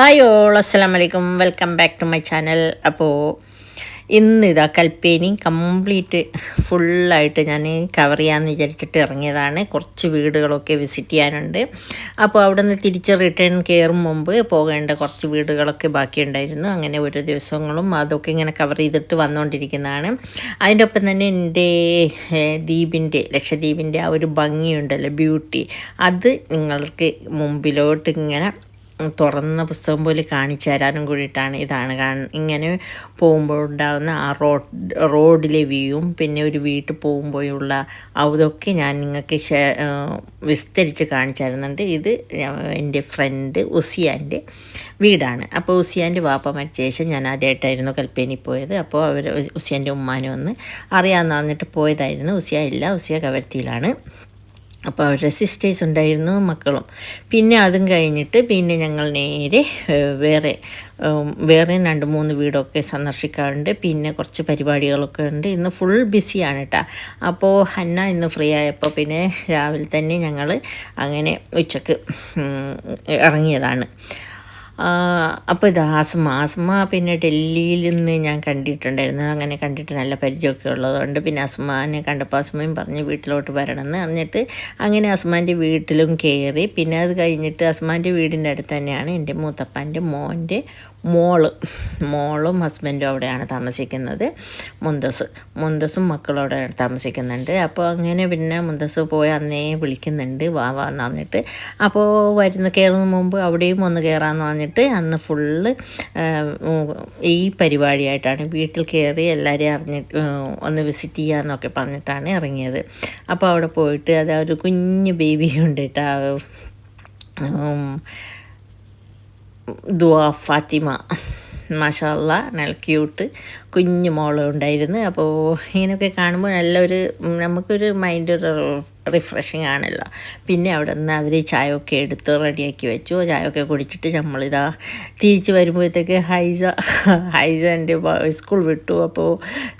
Hi all അസ്സാം വലൈക്കും welcome back to my channel അപ്പോൾ ഇന്ന് ഇതാ കൽപ്പേനി കംപ്ലീറ്റ് ഫുള്ളായിട്ട് ഞാൻ കവർ ചെയ്യാമെന്ന് വിചാരിച്ചിട്ട് ഇറങ്ങിയതാണ്. കുറച്ച് വീടുകളൊക്കെ വിസിറ്റ് ചെയ്യാനുണ്ട്. അപ്പോൾ അവിടെ നിന്ന് തിരിച്ച് റിട്ടേൺ കയറും മുമ്പ് പോകേണ്ട കുറച്ച് വീടുകളൊക്കെ ബാക്കിയുണ്ടായിരുന്നു. അങ്ങനെ ഓരോ ദിവസങ്ങളും അതൊക്കെ ഇങ്ങനെ കവർ ചെയ്തിട്ട് വന്നുകൊണ്ടിരിക്കുന്നതാണ് അതിന്റെ ഒപ്പം തന്നെ എന്റെ ദ്വീപിന്റെ ലക്ഷദ്വീപിന്റെ ആ ഒരു ഭംഗിയുണ്ടല്ലോ ബ്യൂട്ടി അത് നിങ്ങൾക്ക് മുമ്പിലോട്ട് ഇങ്ങനെ തുറന്ന പുസ്തകം പോലെ കാണിച്ചു തരാനും കൂടിയിട്ടാണ് ഇതാണ്. കാണ ഇങ്ങനെ പോകുമ്പോൾ ഉണ്ടാകുന്ന ആ റോഡ് റോഡിലെ വ്യൂവും പിന്നെ ഒരു വീട്ടിൽ പോകുമ്പോഴുള്ള അതൊക്കെ ഞാൻ നിങ്ങൾക്ക് വിസ്തരിച്ച് കാണിച്ചു തരുന്നുണ്ട് ഇത് എന്റെ ഫ്രണ്ട് ഉസിയാന്റെ വീടാണ്. അപ്പോൾ ഉസിയാന്റെ വാപ്പ മരിച്ച ശേഷം ഞാൻ ആദ്യമായിട്ടായിരുന്നു കൽപ്പേനി പോയത്. അപ്പോൾ അവർ ഉസിയാന്റെ ഉമ്മാനെ ഒന്ന് അറിയാമെന്ന് പറഞ്ഞിട്ട് പോയതായിരുന്നു. ഉസിയ ഇല്ല ഉസിയ കവരത്തിയിലാണ്. അപ്പോൾ അവരുടെ സിസ്റ്റേഴ്സ് ഉണ്ടായിരുന്നു മക്കളും. പിന്നെ അതും കഴിഞ്ഞിട്ട് പിന്നെ ഞങ്ങൾ നേരെ വേറെ വേറെ രണ്ട് മൂന്ന് വീടൊക്കെ സന്ദർശിക്കാറുണ്ട്. പിന്നെ കുറച്ച് പരിപാടികളൊക്കെ ഉണ്ട്. ഇന്ന് ഫുൾ ബിസിയാണ് കേട്ടോ അപ്പോൾ ഹന്ന ഇന്ന് ഫ്രീ ആയപ്പോൾ പിന്നെ രാവിലെ തന്നെ ഞങ്ങൾ അങ്ങനെ ഉച്ചയ്ക്ക് ഇറങ്ങിയതാണ്. അപ്പോൾ ഇത് ആസ്മ. ആസ്മ പിന്നെ ഡൽഹിയിൽ നിന്ന് ഞാൻ കണ്ടിട്ടുണ്ടായിരുന്നു. അങ്ങനെ കണ്ടിട്ട് നല്ല പരിചയമൊക്കെ ഉള്ളതുകൊണ്ട് പിന്നെ അസ്മാനെ കണ്ടപ്പോൾ അസ്മയും പറഞ്ഞ് വീട്ടിലോട്ട് വരണം എന്ന് പറഞ്ഞിട്ട് അങ്ങനെ അസ്മാന്റെ വീട്ടിലും കയറി. പിന്നെ അത് കഴിഞ്ഞിട്ട് അസ്മാന്റെ വീടിന്റെ അടുത്ത് തന്നെയാണ് എന്റെ മൂത്തപ്പന്റെ മോന്റെ മോൾ മോളും ഹസ്ബൻഡും അവിടെയാണ് താമസിക്കുന്നത്. മുന്തസ് മുന്തസും മക്കളും അവിടെ താമസിക്കുന്നുണ്ട്. അപ്പോൾ അങ്ങനെ പിന്നെ മുന്തസ് പോയി അന്നേ വിളിക്കുന്നുണ്ട് വാ വാ എന്ന് പറഞ്ഞിട്ട്. അപ്പോൾ വരുന്ന കയറുന്ന മുമ്പ് അവിടെയും ഒന്ന് കയറാമെന്ന് പറഞ്ഞിട്ട് അന്ന് ഫുള്ള് ഈ പരിപാടിയായിട്ടാണ് വീട്ടിൽ കയറി എല്ലാവരെയും അറിഞ്ഞിട്ട് ഒന്ന് വിസിറ്റ് ചെയ്യാമെന്നൊക്കെ പറഞ്ഞിട്ടാണ് ഇറങ്ങിയത്. അപ്പോൾ അവിടെ പോയിട്ട് അത് ഒരു കുഞ്ഞ് ബേബി ഉണ്ട് കേട്ടോ ദുവാ ഫാത്തിമ. മാഷാല്ല നല്ല ക്യൂട്ട് കുഞ്ഞു മോളും ഉണ്ടായിരുന്നു. അപ്പോൾ ഇങ്ങനെയൊക്കെ കാണുമ്പോൾ നല്ലൊരു നമുക്കൊരു മൈൻഡ് റിഫ്രഷിങ് ആണല്ലോ. പിന്നെ അവിടെ നിന്ന് അവർ ചായയൊക്കെ എടുത്ത് റെഡിയാക്കി വെച്ചു. ചായയൊക്കെ കുടിച്ചിട്ട് നമ്മളിതാ തിരിച്ച് വരുമ്പോഴത്തേക്ക് ഹൈസ ഹൈസ എന്റെ സ്കൂൾ വിട്ടു. അപ്പോൾ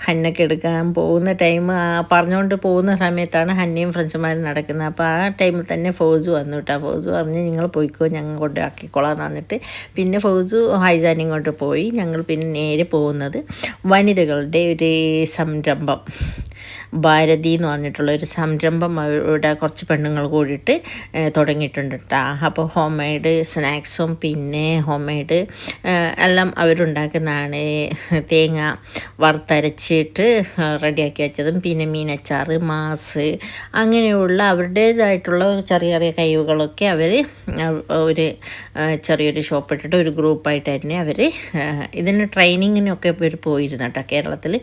ഹന്നൊക്കെ എടുക്കാൻ പോകുന്ന ടൈം പറഞ്ഞുകൊണ്ട് പോകുന്ന സമയത്താണ് ഹന്നയും ഫ്രണ്ട്സുമാരും നടക്കുന്നത്. അപ്പോൾ ആ ടൈമിൽ തന്നെ ഫോസ് വന്നു കേട്ടോ ഫോസ് പറഞ്ഞ് നിങ്ങൾ പോയിക്കോ ഞങ്ങൾ കൊണ്ട് ആക്കിക്കോളാം എന്ന് പറഞ്ഞിട്ട്. പിന്നെ ഫൗസു ഹൈസാനും കൊണ്ട് പോയി. ഞങ്ങൾ പിന്നെ നേരെ പോകുന്നത് വനിതകളുടെ ഒരു സംരംഭം. ഭാരതി എന്ന് പറഞ്ഞിട്ടുള്ള ഒരു സംരംഭം അവരുടെ കുറച്ച് പെണ്ണുങ്ങൾ കൂടിയിട്ട് തുടങ്ങിയിട്ടുണ്ട് കേട്ടോ അപ്പോൾ ഹോം മെയ്ഡ് സ്നാക്സും പിന്നെ ഹോം മെയ്ഡ് എല്ലാം അവരുണ്ടാക്കുന്നതാണ്. തേങ്ങ വറുത്തരച്ചിട്ട് റെഡിയാക്കി വെച്ചതും പിന്നെ മീനച്ചാർ മാസ് അങ്ങനെയുള്ള അവരുടേതായിട്ടുള്ള ചെറിയ ചെറിയ കഴിവുകളൊക്കെ അവർ ഒരു ചെറിയൊരു ഷോപ്പ് ഇട്ടിട്ട് ഒരു ഗ്രൂപ്പായിട്ട് തന്നെ അവർ ഇതിന് ട്രെയിനിങ്ങിനൊക്കെ ഇവർ പോയിരുന്നു കേട്ടോ കേരളത്തിൽ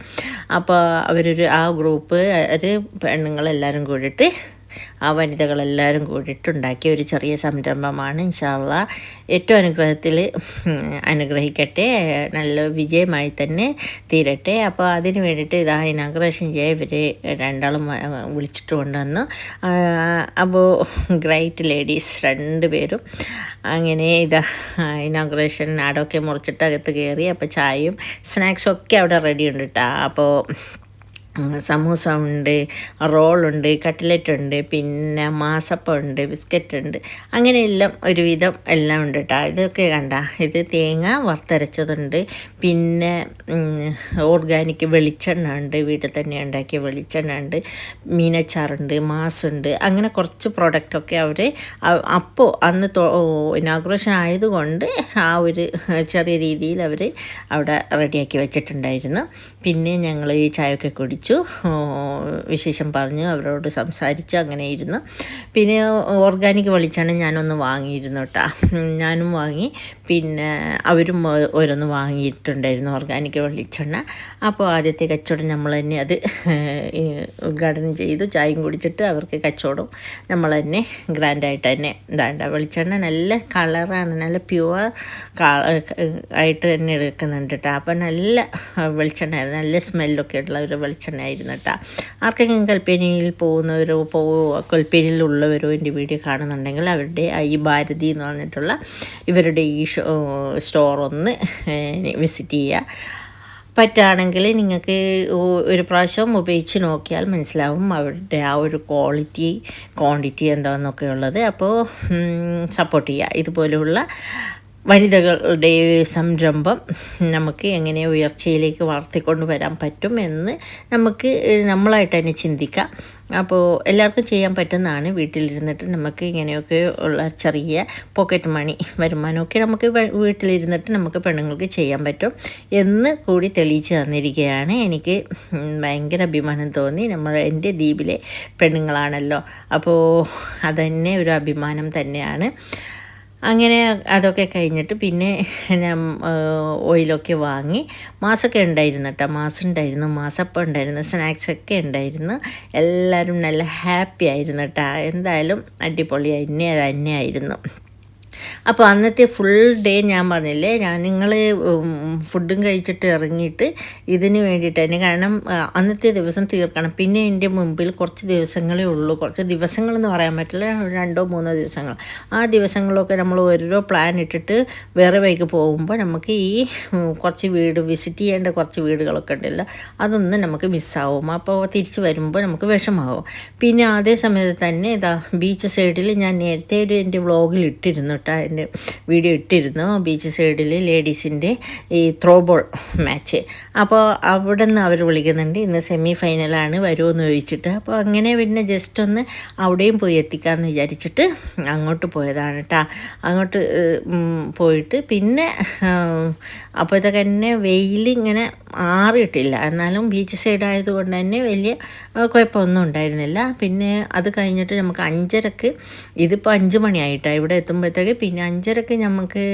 അപ്പോൾ അവരൊരു ആ ഗ്രൂപ്പ് ഒരു പെണ്ണുങ്ങളെല്ലാവരും കൂടിയിട്ട് ആ വനിതകളെല്ലാവരും കൂടിയിട്ട് ഉണ്ടാക്കിയ ഒരു ചെറിയ സംരംഭമാണ്. ഇൻഷാല്ല ഏറ്റവും അനുഗ്രഹത്തിൽ അനുഗ്രഹിക്കട്ടെ നല്ല വിജയമായി തന്നെ തീരട്ടെ. അപ്പോൾ അതിന് വേണ്ടിയിട്ട് ഇതാ ഇനാഗ്രേഷൻ ചെയ്യാൻ ഇവർ രണ്ടാളും വിളിച്ചിട്ട് കൊണ്ടുവന്നു. അപ്പോൾ ഗ്രേറ്റ് ലേഡീസ് രണ്ട് പേരും അങ്ങനെ ഇതാ ഇനാഗ്രേഷൻ ആടൊക്കെ മുറിച്ചിട്ട് അകത്ത് കയറി അപ്പോൾ ചായയും സ്നാക്സും ഒക്കെ അവിടെ റെഡി ഉണ്ട് കേട്ടോ അപ്പോൾ സമൂസ ഉണ്ട് റോളുണ്ട് കട്ട്ലറ്റ് ഉണ്ട് പിന്നെ മാസപ്പം ഉണ്ട് ബിസ്ക്കറ്റ് ഉണ്ട് അങ്ങനെയെല്ലാം ഒരുവിധം എല്ലാം ഉണ്ട് കേട്ടോ ഇതൊക്കെ കണ്ട ഇത് തേങ്ങ വറുത്തരച്ചതുണ്ട്. പിന്നെ ഓർഗാനിക് വെളിച്ചെണ്ണ ഉണ്ട് വീട്ടിൽ തന്നെ ഉണ്ടാക്കിയ വെളിച്ചെണ്ണ ഉണ്ട് മീനച്ചാറുണ്ട് മാസുണ്ട് അങ്ങനെ കുറച്ച് പ്രോഡക്റ്റൊക്കെ അവർ അപ്പോൾ അന്ന് ഇനാഗ്രേഷൻ ആയതുകൊണ്ട് ആ ഒരു ചെറിയ രീതിയിൽ അവർ അവിടെ റെഡിയാക്കി വെച്ചിട്ടുണ്ടായിരുന്നു. പിന്നെ ഞങ്ങൾ ഈ ചായയൊക്കെ കുടിച്ചു. ഓ, വിശേഷം പറഞ്ഞു. അവരോട് സംസാരിച്ച്. അങ്ങനെ ഇരുന്നു. പിന്നെ ഓർഗാനിക് വെളിച്ചെണ്ണ ഞാനൊന്ന് വാങ്ങിയിരുന്നു കേട്ടോ ഞാനും വാങ്ങി. പിന്നെ അവരും ഓരോന്ന് വാങ്ങിയിട്ടുണ്ടായിരുന്നു ഓർഗാനിക് വെളിച്ചെണ്ണ. അപ്പോൾ ആദ്യത്തെ കച്ചവടം നമ്മൾ തന്നെ അത് ഉദ്ഘാടനം ചെയ്തു. ചായയും കുടിച്ചിട്ട് അവർക്ക് കച്ചവടം നമ്മൾ തന്നെ ഗ്രാൻഡായിട്ട് തന്നെ ഇതാണ്ട വെളിച്ചെണ്ണ നല്ല കളറാണ് നല്ല പ്യുവർ ആയിട്ട് തന്നെ എടുക്കുന്നുണ്ട് കേട്ടോ അപ്പോൾ നല്ല വെളിച്ചെണ്ണ നല്ല സ്മെല്ലൊക്കെ ഉള്ള ഒരു വെളിച്ചെണ്ണ ആയിരുന്നു കേട്ടോ. ആർക്കെങ്കിലും കൽപ്പനിയിൽ പോകുന്നവരോ പോ കൽപ്പനിയിലുള്ളവരോ എന്റെ വീഡിയോ കാണുന്നുണ്ടെങ്കിൽ അവരുടെ ഈ ഭാരതി എന്ന് പറഞ്ഞിട്ടുള്ള ഇവരുടെ ഈ സ്റ്റോർ ഒന്ന് വിസിറ്റ് ചെയ്യുക. പറ്റുകയാണെങ്കിൽ നിങ്ങൾക്ക് ഒരു പ്രാവശ്യം ഉപയോഗിച്ച് നോക്കിയാൽ മനസ്സിലാവും അവരുടെ ആ ഒരു ക്വാളിറ്റി ക്വാണ്ടിറ്റി എന്താണെന്നൊക്കെ ഉള്ളത് അപ്പോൾ സപ്പോർട്ട് ചെയ്യുക. ഇതുപോലെയുള്ള വനിതകളുടെ സംരംഭം നമുക്ക് എങ്ങനെ ഉയർച്ചയിലേക്ക് വളർത്തിക്കൊണ്ട് വരാൻ പറ്റും എന്ന് നമുക്ക് നമ്മളായിട്ട് തന്നെ ചിന്തിക്കാം. അപ്പോൾ എല്ലാവർക്കും ചെയ്യാൻ പറ്റുന്നതാണ് വീട്ടിലിരുന്നിട്ട് നമുക്ക് ഇങ്ങനെയൊക്കെ ഉള്ള ചെറിയ പോക്കറ്റ് മണി വരുമാനമൊക്കെ നമുക്ക് വീട്ടിലിരുന്നിട്ട് നമുക്ക് പെണ്ണുങ്ങൾക്ക് ചെയ്യാൻ പറ്റും എന്ന് കൂടി തെളിയിച്ചു തന്നിരിക്കുകയാണ്. എനിക്ക് ഭയങ്കര അഭിമാനം തോന്നി. നമ്മൾ എന്റെ ദ്വീപിലെ പെണ്ണുങ്ങളാണല്ലോ. അപ്പോൾ അതന്നെ ഒരു അഭിമാനം തന്നെയാണ്. അങ്ങനെ അതൊക്കെ കഴിഞ്ഞിട്ട് പിന്നെ ഞാൻ ഓയിലൊക്കെ വാങ്ങി. മാസമൊക്കെ ഉണ്ടായിരുന്നു കേട്ടോ. മാസം ഉണ്ടായിരുന്നു. മാസപ്പം ഉണ്ടായിരുന്നു. സ്നാക്സൊക്കെ ഉണ്ടായിരുന്നു. എല്ലാവരും നല്ല ഹാപ്പി ആയിരുന്നു കേട്ടോ. എന്തായാലും അടിപൊളി തന്നെ തന്നെയായിരുന്നു. അപ്പോൾ അന്നത്തെ ഫുൾ ഡേ ഞാൻ പറഞ്ഞില്ലേ ഞാൻ നിങ്ങൾ ഫുഡും കഴിച്ചിട്ട് ഇറങ്ങിയിട്ട് ഇതിന് വേണ്ടിയിട്ട് തന്നെ കാരണം അന്നത്തെ ദിവസം തീർക്കണം. പിന്നെ എന്റെ മുമ്പിൽ കുറച്ച് ദിവസങ്ങളേ ഉള്ളൂ. കുറച്ച് ദിവസങ്ങളെന്ന് പറയാൻ പറ്റില്ല രണ്ടോ മൂന്നോ ദിവസങ്ങൾ. ആ ദിവസങ്ങളൊക്കെ നമ്മൾ ഓരോരോ പ്ലാൻ ഇട്ടിട്ട് വേറെ വൈക്ക് പോകുമ്പോൾ നമുക്ക് ഈ കുറച്ച് വീട് വിസിറ്റ് ചെയ്യേണ്ട കുറച്ച് വീടുകളൊക്കെ ഉണ്ടല്ലോ അതൊന്നും നമുക്ക് മിസ്സാവും അപ്പോൾ തിരിച്ച് വരുമ്പോൾ നമുക്ക് വിഷമാവും. പിന്നെ അതേ സമയത്ത് തന്നെ ഇതാ ബീച്ച് സൈഡിൽ ഞാൻ നേരത്തെ ഒരു എന്റെ വ്ളോഗിൽ ഇട്ടിരുന്നു കേട്ടോ എന്റെ വീഡിയോ ഇട്ടിരുന്നു ബീച്ച് സൈഡിൽ ലേഡീസിന്റെ ഈ ത്രോ ബോൾ മാച്ച് അപ്പോൾ അവിടെ നിന്ന് അവർ വിളിക്കുന്നുണ്ട് ഇന്ന് സെമി ഫൈനലാണ് വരുമെന്ന് ചോദിച്ചിട്ട്. അപ്പോൾ അങ്ങനെ പിന്നെ ജസ്റ്റ് ഒന്ന് അവിടെയും പോയി എത്തിക്കാമെന്ന് വിചാരിച്ചിട്ട് അങ്ങോട്ട് പോയതാണ് കേട്ടോ അങ്ങോട്ട് പോയിട്ട് പിന്നെ അപ്പോഴത്തേക്ക് തന്നെ വെയിൽ ഇങ്ങനെ ആറിയിട്ടില്ല എന്നാലും ബീച്ച് സൈഡ് ആയതുകൊണ്ട് തന്നെ വലിയ കുഴപ്പമൊന്നും ഉണ്ടായിരുന്നില്ല. പിന്നെ അത് കഴിഞ്ഞിട്ട് നമുക്ക് അഞ്ചരക്ക് ഇതിപ്പോൾ അഞ്ച് മണിയായിട്ടാണ് ഇവിടെ എത്തുമ്പോഴത്തേക്ക്. പിന്നെ അഞ്ചരക്ക് നമുക്ക്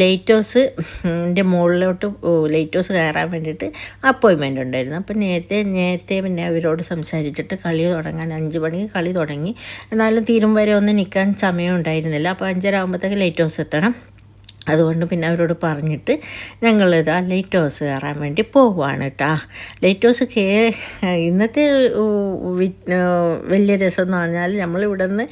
ലൈറ്റ് ഹൗസിന്റെ മുകളിലോട്ട് ലൈറ്റോസ് കയറാൻ വേണ്ടിയിട്ട് അപ്പോയിൻമെന്റ് ഉണ്ടായിരുന്നു. അപ്പം നേരത്തെ നേരത്തെ പിന്നെ അവരോട് സംസാരിച്ചിട്ട് കളി തുടങ്ങാൻ അഞ്ച് മണി കളി തുടങ്ങി. എന്നാലും തീരും വരെ ഒന്നും നിൽക്കാൻ സമയം ഉണ്ടായിരുന്നില്ല. അപ്പോൾ അഞ്ചര ആകുമ്പോഴത്തേക്ക് ലൈറ്റ് ഹൗസ് എത്തണം. അതുകൊണ്ട് പിന്നെ അവരോട് പറഞ്ഞിട്ട് ഞങ്ങളിതാ ലൈറ്റ് ഹൗസ് കയറാൻ വേണ്ടി പോവുകയാണ് കേട്ടോ ലൈറ്റ് ഹൗസ് കേ ഇന്നത്തെ വലിയ രസം എന്ന് പറഞ്ഞാൽ നമ്മളിവിടെ നിന്ന്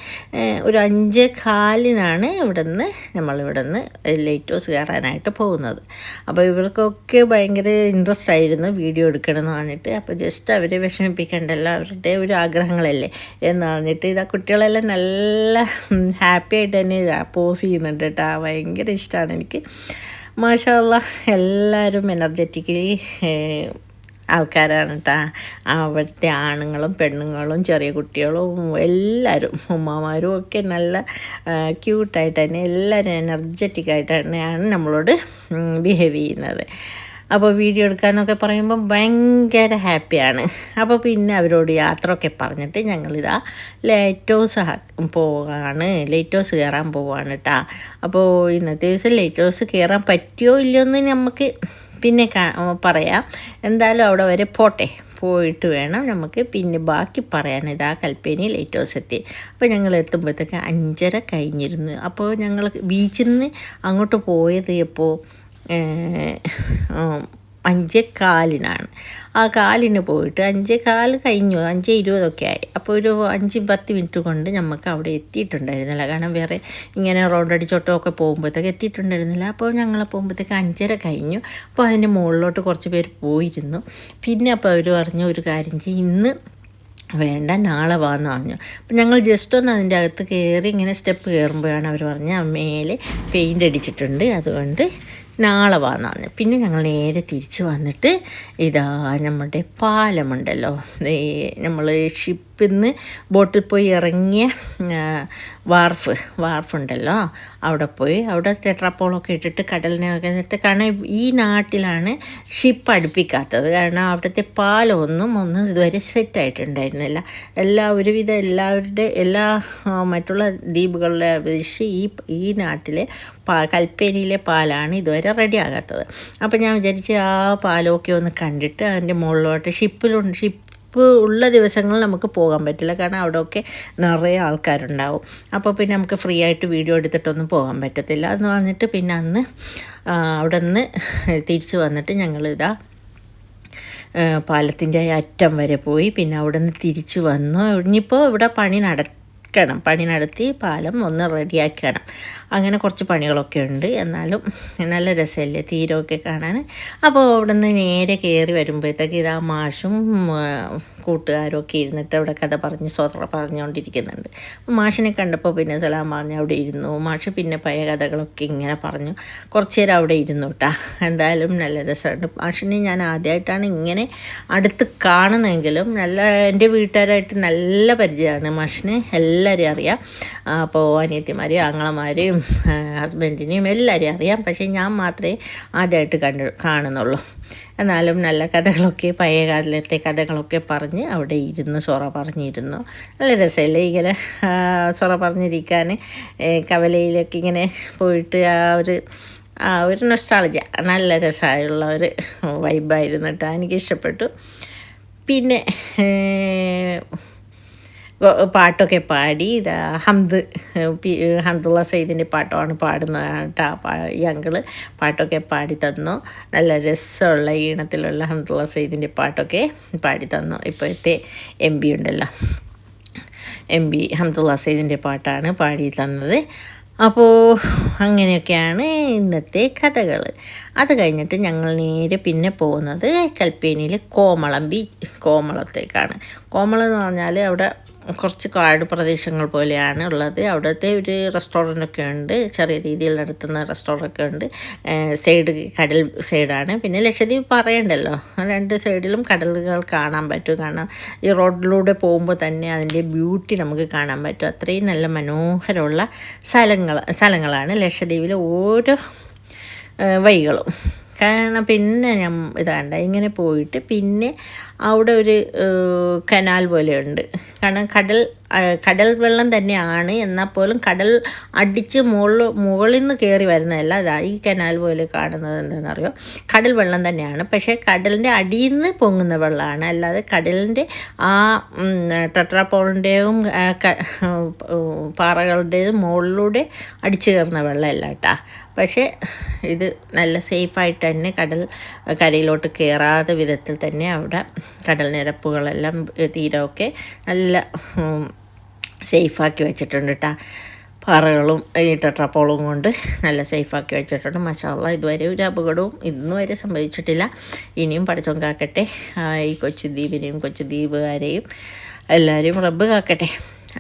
ഒരു അഞ്ച് കാലിനാണ് ഇവിടെ നിന്ന് നമ്മളിവിടെ നിന്ന് ലൈറ്റ് ഹൗസ് കയറാനായിട്ട് പോകുന്നത്. അപ്പോൾ ഇവർക്കൊക്കെ ഭയങ്കര ഇൻട്രസ്റ്റ് ആയിരുന്നു വീഡിയോ എടുക്കണമെന്ന് പറഞ്ഞിട്ട്. അപ്പോൾ ജസ്റ്റ് അവരെ വിഷമിപ്പിക്കണ്ടല്ലോ അവരുടെ ഒരു ആഗ്രഹങ്ങളല്ലേ എന്ന് പറഞ്ഞിട്ട് ഇതാ കുട്ടികളെല്ലാം നല്ല ഹാപ്പി ആയിട്ട് തന്നെ പോസ് ചെയ്യുന്നുണ്ട് കേട്ടോ ഭയങ്കര ഇഷ്ടമാണ് ഇഷ്ടമാണ് എനിക്ക്. മാഷാല്ല എല്ലാവരും എനർജറ്റിക്കലി ആൾക്കാരാണ് കേട്ടോ അവിടുത്തെ ആണുങ്ങളും പെണ്ണുങ്ങളും ചെറിയ കുട്ടികളും എല്ലാവരും ഉമ്മമാരും ഒക്കെ നല്ല ക്യൂട്ടായിട്ട് തന്നെ എല്ലാവരും എനർജറ്റിക് ആയിട്ട് തന്നെയാണ് നമ്മളോട് ബിഹേവ് ചെയ്യുന്നത്. അപ്പോൾ വീഡിയോ എടുക്കാമെന്നൊക്കെ പറയുമ്പോൾ ഭയങ്കര ഹാപ്പിയാണ്. അപ്പോൾ പിന്നെ അവരോട് യാത്ര ഒക്കെ പറഞ്ഞിട്ട് ഞങ്ങളിതാ ലൈറ്റ് ഹൗസ് പോവാണ്. ലൈറ്റ് ഹൗസ് കയറാൻ പോവാണ് കേട്ടോ അപ്പോൾ ഇന്നത്തെ ദിവസം ലൈറ്റ് ഹൗസ് കയറാൻ പറ്റിയോ ഇല്ലയോ എന്ന് നമുക്ക് പിന്നെ പറയാം. എന്തായാലും അവിടെ വരെ പോട്ടെ. പോയിട്ട് വേണം നമുക്ക് പിന്നെ ബാക്കി പറയാൻ ഇതാ കൽപ്പേനി ലൈറ്റ് ഹൗസ് എത്തി. അപ്പോൾ ഞങ്ങൾ എത്തുമ്പോഴത്തേക്ക് അഞ്ചര കഴിഞ്ഞിരുന്നു. അപ്പോൾ ഞങ്ങൾ ബീച്ചിൽ നിന്ന് അങ്ങോട്ട് പോയത് എപ്പോൾ അഞ്ചേ കാലിനാണ്. ആ കാലിന് പോയിട്ട് അഞ്ചേ കാൽ കഴിഞ്ഞു അഞ്ച് ഇരുപതൊക്കെ ആയി. അപ്പോൾ ഒരു അഞ്ച് പത്ത് മിനിറ്റ് കൊണ്ട് നമുക്ക് അവിടെ എത്തിയിട്ടുണ്ടായിരുന്നില്ല. കാരണം വേറെ ഇങ്ങനെ റോഡ് അടിച്ചോട്ടമൊക്കെ പോകുമ്പോഴത്തേക്ക് എത്തിയിട്ടുണ്ടായിരുന്നില്ല. അപ്പോൾ ഞങ്ങൾ പോകുമ്പോഴത്തേക്ക് അഞ്ചര കഴിഞ്ഞു. അപ്പോൾ അതിന്റെ മുകളിലോട്ട് കുറച്ച് പേര് പോയിരുന്നു. പിന്നെ അപ്പോൾ അവർ പറഞ്ഞു ഒരു കാര്യം ചെയ്യും ഇന്ന് വേണ്ട നാളെ വാന്ന് പറഞ്ഞു. അപ്പം ഞങ്ങൾ ജസ്റ്റ് ഒന്ന് അതിന്റെ അകത്ത് കയറി ഇങ്ങനെ സ്റ്റെപ്പ് കയറുമ്പോഴാണ് അവർ പറഞ്ഞത് മേലെ പെയിന്റ് അടിച്ചിട്ടുണ്ട്. അതുകൊണ്ട് നാളെ വന്നാന്ന് പിന്നെ ഞങ്ങൾ നേരെ തിരിച്ചു വന്നിട്ട് ഇതാ നമ്മുടെ പാലമുണ്ടല്ലോ. ഈ നമ്മൾ ഷിപ്പിൽ നിന്ന് ബോട്ടിൽ പോയി ഇറങ്ങിയ വാർഫ് വാർഫുണ്ടല്ലോ. അവിടെ പോയി. അവിടെ ടെട്രാപ്പോളൊക്കെ ഇട്ടിട്ട് കടലിനെ ഇട്ടിട്ട് കാരണം ഈ നാട്ടിലാണ് ഷിപ്പ് അടുപ്പിക്കാത്തത്. കാരണം അവിടുത്തെ പാലൊന്നും ഒന്നും ഇതുവരെ സെറ്റായിട്ടുണ്ടായിരുന്നില്ല. എല്ലാ ഒരുവിധ എല്ലാവരുടെ എല്ലാ മറ്റുള്ള ദ്വീപുകളിലെ അപേക്ഷിച്ച് ഈ ഈ നാട്ടിലെ പാ കൽപ്പേനിയിലെ പാലാണ് ഇതുവരെ റെഡി ആകാത്തത് അപ്പോൾ ഞാൻ വിചാരിച്ച് ആ പാലമൊക്കെ ഒന്ന് കണ്ടിട്ട് അതിന്റെ മുകളിലോട്ട് ഷിപ്പിലുണ്ട് ഷിപ്പ് ഉള്ള ദിവസങ്ങളിൽ നമുക്ക് പോകാൻ പറ്റില്ല. കാരണം അവിടെയൊക്കെ നിറയെ ആൾക്കാരുണ്ടാവും. അപ്പോൾ പിന്നെ നമുക്ക് ഫ്രീ ആയിട്ട് വീഡിയോ എടുത്തിട്ടൊന്നും പോകാൻ പറ്റത്തില്ല. എന്ന് പറഞ്ഞിട്ട് പിന്നെ അന്ന് അവിടെ നിന്ന് തിരിച്ചു വന്നിട്ട് ഞങ്ങൾ ഇതാ പാലത്തിന്റെ അറ്റം വരെ പോയി. പിന്നെ അവിടെ നിന്ന് തിരിച്ചു വന്നു. ഇനിയിപ്പോൾ ഇവിടെ പണി നട നടക്കണം പണി നടത്തി പാലം ഒന്ന് റെഡിയാക്കണം. അങ്ങനെ കുറച്ച് പണികളൊക്കെ ഉണ്ട്. എന്നാലും നല്ല രസമല്ലേ തീരമൊക്കെ കാണാൻ? അപ്പോൾ അവിടെ നിന്ന് നേരെ കയറി വരുമ്പോഴത്തേക്ക് ഇതാ മാഷും കൂട്ടുകാരൊക്കെ ഇരുന്നിട്ട് അവിടെ കഥ പറഞ്ഞ് സ്വത്ര പറഞ്ഞുകൊണ്ടിരിക്കുന്നുണ്ട്. മാഷിനെ കണ്ടപ്പോൾ പിന്നെ സലാം പറഞ്ഞ് അവിടെ ഇരുന്നു. മാഷ് പിന്നെ പഴയ കഥകളൊക്കെ ഇങ്ങനെ പറഞ്ഞു. കുറച്ച് നേരം അവിടെ ഇരുന്നു കേട്ടാ. എന്തായാലും നല്ല രസമുണ്ട്. മാഷിനെ ഞാൻ ആദ്യമായിട്ടാണ് ഇങ്ങനെ അടുത്ത് കാണുന്നതെങ്കിലും നല്ല എന്റെ വീട്ടുകാരായിട്ട് നല്ല പരിചയമാണ് മാഷിന്. എല്ലാവരെയും അറിയാം. അപ്പോൾ അനിയത്തിമാരെയും ആങ്ങളമാരെയും ഹസ്ബൻഡിനെയും എല്ലാവരെയും അറിയാം. പക്ഷേ ഞാൻ മാത്രമേ ആദ്യമായിട്ട് കണ്ടു കാണുന്നുള്ളൂ. എന്നാലും നല്ല കഥകളൊക്കെ പഴയ കാലത്തെ കഥകളൊക്കെ പറഞ്ഞ് അവിടെ ഇരുന്ന് സൊറ പറഞ്ഞിരുന്നു. നല്ല രസമല്ലേ ഇങ്ങനെ സൊറ പറഞ്ഞിരിക്കാൻ കവലയിലൊക്കെ ഇങ്ങനെ പോയിട്ട് ആ ഒരു ആ ഒരു നൊസ്റ്റാളജ നല്ല രസമായുള്ള ഒരു വൈബായിരുന്നു കേട്ടോ. എനിക്ക് ഇഷ്ടപ്പെട്ടു പിന്നെ പാട്ടൊക്കെ പാടി ഹംദ് പി- ഹംദുള്ള സൈദിന്റെ പാട്ടമാണ് പാടുന്നത് കേട്ടോ ഈ അങ്കിൾ പാട്ടൊക്കെ പാടി തന്നു. നല്ല രസമുള്ള ഈണത്തിലുള്ള ഹംദുള്ള സൈദിന്റെ പാട്ടൊക്കെ പാടി തന്നു. ഇപ്പോഴത്തെ എം പി ഉണ്ടല്ലോ. എം ബി ഹംദുള്ള സൈദിന്റെ പാട്ടാണ് പാടി തന്നത്. അപ്പോൾ അങ്ങനെയൊക്കെയാണ് ഇന്നത്തെ കഥകൾ അത് കഴിഞ്ഞിട്ട് ഞങ്ങൾ നേരെ പിന്നെ പോകുന്നത് കൽപ്പേനിയിൽ കോമളം ബീച്ച് കോമളത്തേക്കാണ്. കോമളം എന്ന് പറഞ്ഞാൽ അവിടെ കുറച്ച് കാട് പ്രദേശങ്ങൾ പോലെയാണ് ഉള്ളത്. അവിടുത്തെ ഒരു റെസ്റ്റോറന്റൊക്കെ ഉണ്ട്. ചെറിയ രീതിയിൽ നടത്തുന്ന റെസ്റ്റോറന്റൊക്കെ ഉണ്ട്. സൈഡ് കടൽ സൈഡാണ്. പിന്നെ ലക്ഷദ്വീപ് പറയണ്ടല്ലോ. രണ്ട് സൈഡിലും കടലുകൾ കാണാൻ പറ്റും. കാരണം ഈ റോഡിലൂടെ പോകുമ്പോൾ തന്നെ അതിന്റെ ബ്യൂട്ടി നമുക്ക് കാണാൻ പറ്റും. അത്രയും നല്ല മനോഹരമുള്ള സ്ഥലങ്ങൾ സ്ഥലങ്ങളാണ് ലക്ഷദ്വീപിലെ ഓരോ വഴികളും. കാരണം പിന്നെ ഞാൻ ഇതാണ്ട ഇങ്ങനെ പോയിട്ട് പിന്നെ അവിടെ ഒരു കനാൽ പോലെയുണ്ട് കാരണം കടൽ കടൽ വെള്ളം തന്നെയാണ്. എന്നാൽ പോലും കടൽ അടിച്ച് മുകളിൽ മുകളിൽ നിന്ന് കയറി വരുന്നതല്ല അതാ ഈ കനാൽ പോലെ കാണുന്നത് എന്താണെന്നറിയോ കടൽ വെള്ളം തന്നെയാണ്. പക്ഷേ കടലിന്റെ അടിയിൽ നിന്ന് പൊങ്ങുന്ന വെള്ളമാണ്. അല്ലാതെ കടലിന്റെ ആ ടെട്രാപോളിന്റെയും പാറകളുടേതും മുകളിലൂടെ അടിച്ചു കയറുന്ന വെള്ളമല്ല കേട്ടാ. പക്ഷേ ഇത് നല്ല സേഫായിട്ട് തന്നെ കടൽ കരയിലോട്ട് കയറാത്ത വിധത്തിൽ തന്നെ അവിടെ കടൽ നിരപ്പുകളെല്ലാം തീരമൊക്കെ നല്ല സേഫാക്കി വെച്ചിട്ടുണ്ട് കേട്ടോ പാറകളും ഈ ടെട്രാപ്പോളും കൊണ്ട് നല്ല സേഫാക്കി വെച്ചിട്ടുണ്ട്. മസാല ഇതുവരെ ഒരു അപകടവും ഇന്നും വരെ സംഭവിച്ചിട്ടില്ല. ഇനിയും പഠിച്ചോൻ കാക്കട്ടെ. ഈ കൊച്ചുദ്വീപിനെയും കൊച്ചുദ്വീപുകാരെയും കൊച്ചു ദ്വീപുകാരെയും എല്ലാവരെയും റബ്ബ് കാക്കട്ടെ.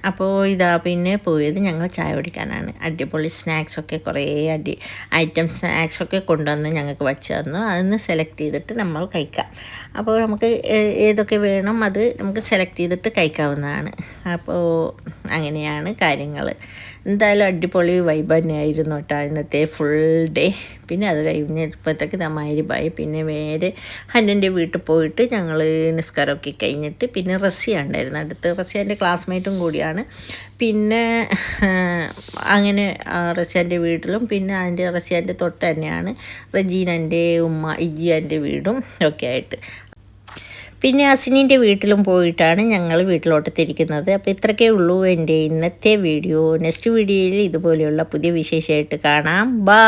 അപ്പോൾ ഇതാ പിന്നെ പോയത് ഞങ്ങൾ ചായ കുടിക്കാനാണ്. അടിപൊളി സ്നാക്സൊക്കെ കുറേ അടി ഐറ്റം സ്നാക്സൊക്കെ കൊണ്ടുവന്ന് ഞങ്ങൾക്ക് വച്ച് തന്നു. അതിന്ന് സെലക്ട് ചെയ്തിട്ട് നമ്മൾ കഴിക്കാം. അപ്പോൾ നമുക്ക് ഏതൊക്കെ വേണം അത് നമുക്ക് സെലക്ട് ചെയ്തിട്ട് കഴിക്കാവുന്നതാണ്. അപ്പോൾ അങ്ങനെയാണ് കാര്യങ്ങൾ എന്തായാലും അടിപൊളി വൈബ് തന്നെയായിരുന്നു കേട്ടോ ഇന്നത്തെ ഫുൾ ഡേ പിന്നെ അത് കഴിഞ്ഞപ്പോഴത്തേക്ക് തമാരിബായി പിന്നെ വേറെ ഹന്നന്റെ വീട്ടിൽ പോയിട്ട് ഞങ്ങൾ നിസ്കാരമൊക്കെ കഴിഞ്ഞിട്ട് പിന്നെ റസിയ ഉണ്ടായിരുന്നു അടുത്ത് റസിയാന്റെ ക്ലാസ്മേറ്റും കൂടിയാണ്. പിന്നെ അങ്ങനെ റസിയാന്റെ വീട്ടിലും പിന്നെ അതിന്റെ റസിയാന്റെ തൊട്ട് തന്നെയാണ് റജീനന്റെ ഉമ്മ ഇജിയാന്റെ വീടും ഒക്കെ ആയിട്ട്. പിന്നെ അസിനിന്റെ വീട്ടിലും പോയിട്ടാണ് ഞങ്ങൾ വീട്ടിലോട്ട് തിരിക്കുന്നത് അപ്പോൾ ഇത്രയൊക്കെ ഉള്ളൂ എന്റെ ഇന്നത്തെ വീഡിയോ. നെക്സ്റ്റ് വീഡിയോയിൽ ഇതുപോലെയുള്ള പുതിയ വിശേഷമായിട്ട് കാണാം. ബാ